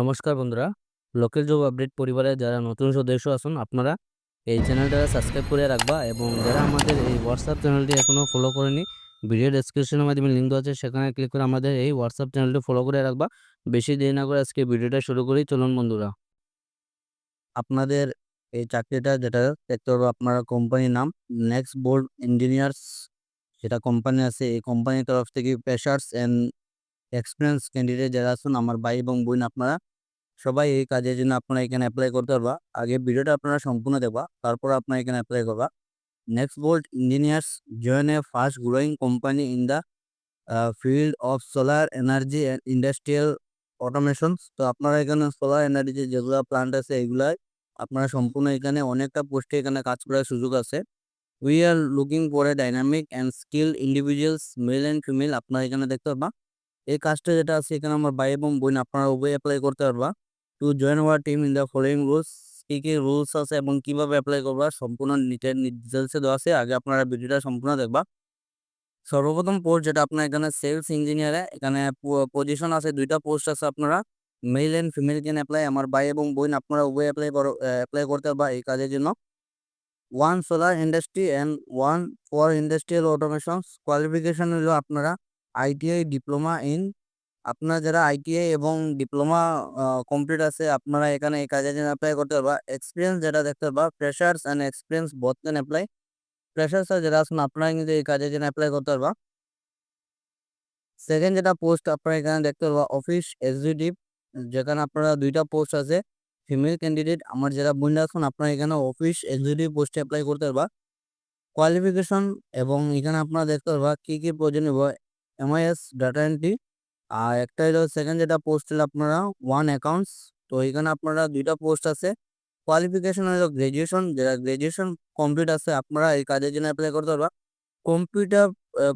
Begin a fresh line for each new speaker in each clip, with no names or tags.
নমস্কার বন্ধুরা, local job update পরিবারে যারা নতুন সদস্য আসুন আপনারা এই চ্যানেলটা সাবস্ক্রাইব করে রাখবা এবং যারা আমাদের এই হোয়াটসঅ্যাপ চ্যানেলটি এখনও ফলো করেনি ভিডিও ডেসক্রিপশনের মাধ্যমে লিঙ্ক দেওয়া আছে, সেখানে ক্লিক করে আমাদের এই হোয়াটসঅ্যাপ চ্যানেলটি ফলো করে রাখবা। বেশি দেরি না করে আজকে ভিডিওটা শুরু করি, চলুন বন্ধুরা। আপনাদের এই চাকরিটা যেটা দেখতে আপনারা কোম্পানির নাম নেক্সট বোর্ড ইঞ্জিনিয়ার্স যেটা কোম্পানি আছে, এই কোম্পানির তরফ থেকে পেশার্স অ্যান্ড এক্সপিরিয়েন্স ক্যান্ডিডেট যারা আছেন, আমার ভাই এবং বোন আপনারা সবাই এই কাজের জন্য আপনারা এখানে অ্যাপ্লাই করতে পারবা। আগে ভিডিওটা আপনারা সম্পূর্ণ দেখবা, তারপর আপনারা এখানে অ্যাপ্লাই করবা। Next bolt engineers join a fast growing company in the field of solar energy and industrial automations তো আপনারা এখানে সোলার এনার্জি যেগুলো প্লান্ট আছে, এগুলাই আপনারা সম্পূর্ণ এখানে অনেকটা পোস্টে এখানে কাজ করার সুযোগ আছে। We are looking for a dynamic and skill individuals male and female আপনারা এখানে দেখতে পারবা। এই কাজটা যেটা আছে, এখানে আমার ভাই এবং বোন, আপনারা উভয় অ্যাপ্লাই করতে পারবা। To join our team in the following rules কী কী রুলস আছে এবং কীভাবে অ্যাপ্লাই করবা, সম্পূর্ণ নিটের ডিটেলসে দেওয়া আছে, আগে আপনারা ভিডিওটা সম্পূর্ণ দেখবা। সর্বপ্রথম পোস্ট যেটা আপনার এখানে সেলস ইঞ্জিনিয়ারে এখানে পজিশন আছে, দুইটা পোস্ট আছে আপনারা। Male and female can apply আমার ভাই এবং বোন, আপনারা উভয় অ্যাপ্লাই অ্যাপ্লাই করতে পারবা এই কাজের জন্য। One solar industry and one for industrial automations qualification হলো আপনারা আইটিআই ডিপ্লোমা ইন আপনার যারা আইটিআই এবং ডিপ্লোমা কমপ্লিট আছে, আপনারা এখানে এই কাজের জন্য অ্যাপ্লাই করতে পারবা। এক্সপিরিয়েন্স যেটা দেখতে পারবা freshers and experience both can apply freshers যারা আছেন, আপনারা কিন্তু এই কাজের জন্য অ্যাপ্লাই করতে পারবা। সেকেন্ড যেটা পোস্ট আপনারা এখানে দেখতে পারবা অফিস এক্সিকিউটিভ যেখানে আপনারা দুইটা পোস্ট আছে। ফিমেল ক্যান্ডিডেট আমার যারা বোনরা আছেন, আপনারা এখানে অফিস এক্সিকিউটিভ পোস্টে অ্যাপ্লাই করতে পারবা। কোয়ালিফিকেশন এবং এখানে আপনারা দেখতে পারবা, কী কী প্রয়োজন এমআইএস ডাটা এন্ট্রি আর একটা হলো সেকেন্ড যেটা পোস্ট হলো আপনারা ওয়ান অ্যাকাউন্টস তো এখানে আপনারা দুইটা পোস্ট আছে। কোয়ালিফিকেশন হলো গ্র্যাজুয়েশন যারা গ্র্যাজুয়েশন কমপ্লিট আছে, আপনারা এই কাজের জন্য অ্যাপ্লাই করতে পারবা। Computer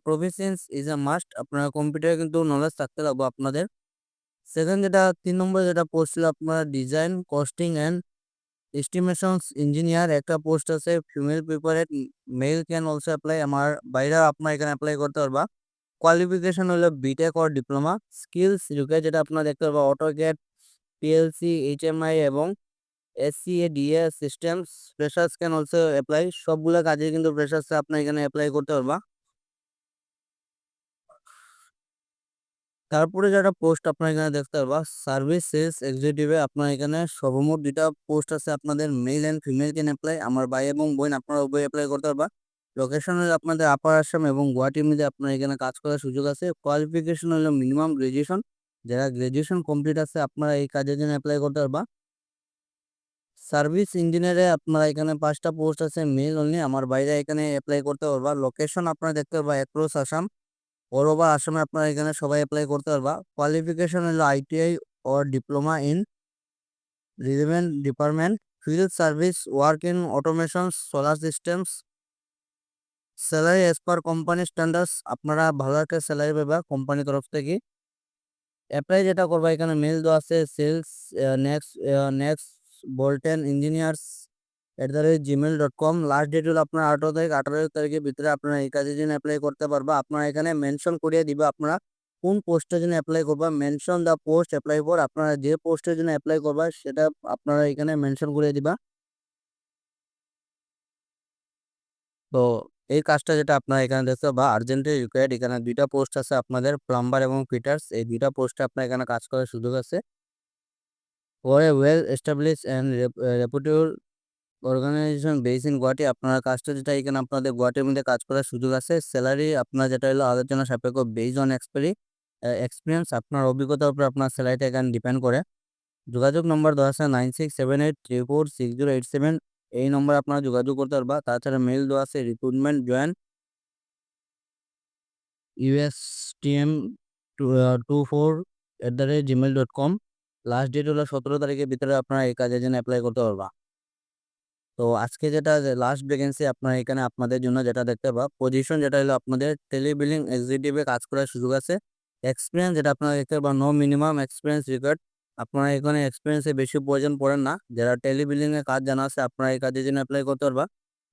professions is a must আপনারা কম্পিউটারে কিন্তু নলেজ থাকতে লাগবে আপনাদের। সেকেন্ড যেটা, তিন নম্বর যেটা পোস্ট ছিল আপনারা design costing and estimations engineer একটা পোস্ট আছে female preferred male can also apply আমার বাইরে আপনার এখানে অ্যাপ্লাই করতে পারবা। কোয়ালিফিকেশন হলো BTech or diploma skills require যেটা আপনারা দেখতে পারবা অটোক্যাড পিএলসি এইচএমআই এবং SCADA systems freshers can also apply সবগুলো কাজে কিন্তু ফ্রেশার্সে আপনার এখানে অ্যাপ্লাই করতে পারবা। তারপরে যারা পোস্ট আপনার এখানে দেখতে পারবা সার্ভিস সেলস এক্সিকিউটিভে আপনার এখানে সর্বমোট দুইটা পোস্ট আছে, আপনাদের male and female can apply আমার ভাই এবং বোন, আপনারা উভয় অ্যাপ্লাই করতে পারবা। লোকেশন হলো আপনাদের আপার আসাম এবং গুয়াহাটির মধ্যে আপনার এখানে কাজ করার সুযোগ আছে। কোয়ালিফিকেশন হলো মিনিমাম গ্রাজুয়েশন যারা গ্রাজুয়েশন কমপ্লিট আছে, আপনারা এই কাজের জন্য অ্যাপ্লাই করতে পারবা। সার্ভিস ইঞ্জিনিয়ারে আপনারা এখানে পাঁচটা পোস্ট আছে মেল অনলি আমার বাইরে এখানে অ্যাপ্লাই করতে পারবা। লোকেশন আপনারা দেখতে পারবা অ্যাক্রোস আসাম ওরবা আসামে আপনারা এখানে সবাই অ্যাপ্লাই করতে পারবা। কোয়ালিফিকেশন হলো ITI or diploma in relevant department field service work in automation solar systems salary as per company standards আপনারা ভালো একটা স্যালারি পাবা কোম্পানির তরফ থেকে। অ্যাপ্লাই যেটা করবা, এখানে মেল দেওয়া আছে sales next next bolton engineers at the rate gmail dot com last date হলো আপনার আঠারো তারিখ, আঠারো তারিখের ভিতরে আপনারা এই কাজের জন্য অ্যাপ্লাই করতে পারবা। আপনারা এখানে মেনশন করিয়ে দিবা আপনারা কোন পোস্টের জন্য অ্যাপ্লাই করবা। Mention the post apply for আপনারা যে পোস্টের জন্য অ্যাপ্লাই করবা, সেটা আপনারা এখানে মেনশন করিয়ে দিবা। তো এই কাজটা যেটা আপনারা এখানে দেখতে বা আর্জেন্টলি রিকোয়ার্ড এখানে দুইটা পোস্ট আছে আপনাদের, প্লাম্বার এবং ফিটার্স। এই দুইটা পোস্টে আপনার এখানে কাজ করার সুযোগ আছে। For a well establish and reputable organization base in Guwahati. আপনারা কাজটা যেটা এখানে আপনাদের গুয়াহাটির মধ্যে কাজ করার সুযোগ আছে। স্যালারি আপনার যেটা হলো আলোচনা সাপেক্ষ বেস অন এক্সপেরি এক্সপিরিয়েন্স। আপনার অভিজ্ঞতার উপর আপনার স্যালারিটা এখানে ডিপেন্ড করে। যোগাযোগ নম্বর দেওয়া আছে nine six seven eight three four six zero eight seven. এই নম্বরে আপনারা যোগাযোগ করতে পারবা। তাছাড়া মেল দেওয়া আছে recruitment join USTM two four at the rate gmail dot com last date হলো সতেরো তারিখের ভিতরে আপনারা এই কাজের জন্য অ্যাপ্লাই করতে পারবা। তো আজকে যেটা লাস্ট ভ্যাকেন্সি আপনারা এখানে আপনাদের জন্য যেটা দেখতে পাবা পজিশন যেটা হলো আপনাদের টেলিবিলিং এক্সিকিউটিভে কাজ করার সুযোগ আছে। এক্সপিরিয়েন্স যেটা আপনারা দেখতে পাবেন নো মিনিমাম এক্সপিরিয়েন্স রিকোয়ার্ড আপনারা এখানে এক্সপিরিয়েন্সে বেশি প্রয়োজন পড়েন না। যারা টেলিবিলিং এর কাজ জানা আছে, আপনারা এই কাজের জন্য অ্যাপ্লাই করতে পারবা।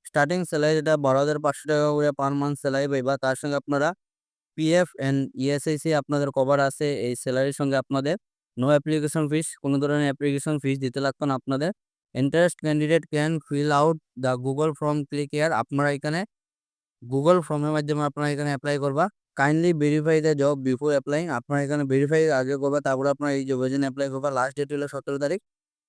স্টার্টিং স্যালারি যেটা বারো হাজার পাঁচশো টাকা করে পার মান্থ স্যালারি পাইবা, তার সঙ্গে আপনারা পিএফ অ্যান্ড ইএসআইসি আপনাদের কভার আছে, এই স্যালারির সঙ্গে আপনাদের নো অ্যাপ্লিকেশন ফিস কোনো ধরনের অ্যাপ্লিকেশন ফিস দিতে লাগতো না আপনাদের। Interest candidate can fill out the Google form click here আপনারা এখানে গুগল ফর্মের মাধ্যমে আপনারা এখানে অ্যাপ্লাই করবা। Kindly verify the job before applying আপনারা এখানে ভেরিফাই আগে করবা, তারপরে আপনারা এই জবের জন্য অ্যাপ্লাই করবা। লাস্ট ডেট হলো সতেরো তারিখ।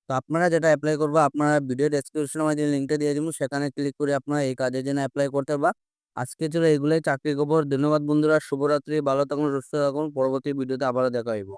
তো আপনারা যেটা অ্যাপ্লাই করবা, আপনারা ভিডিও ডেসক্রিপশনের মাধ্যমে লিঙ্কটা দিয়ে দিব। সেখানে ক্লিক করে আপনারা এই কাজের জন্য অ্যাপ্লাই করতে পারবা। আজকে ছিল এগুলোই। চাকরি খবর। ধন্যবাদ বন্ধুরা। শুভরাত্রি। ভালো থাকুন, সুস্থ থাকুন। পরবর্তী ভিডিওতে আবারও দেখা হইব।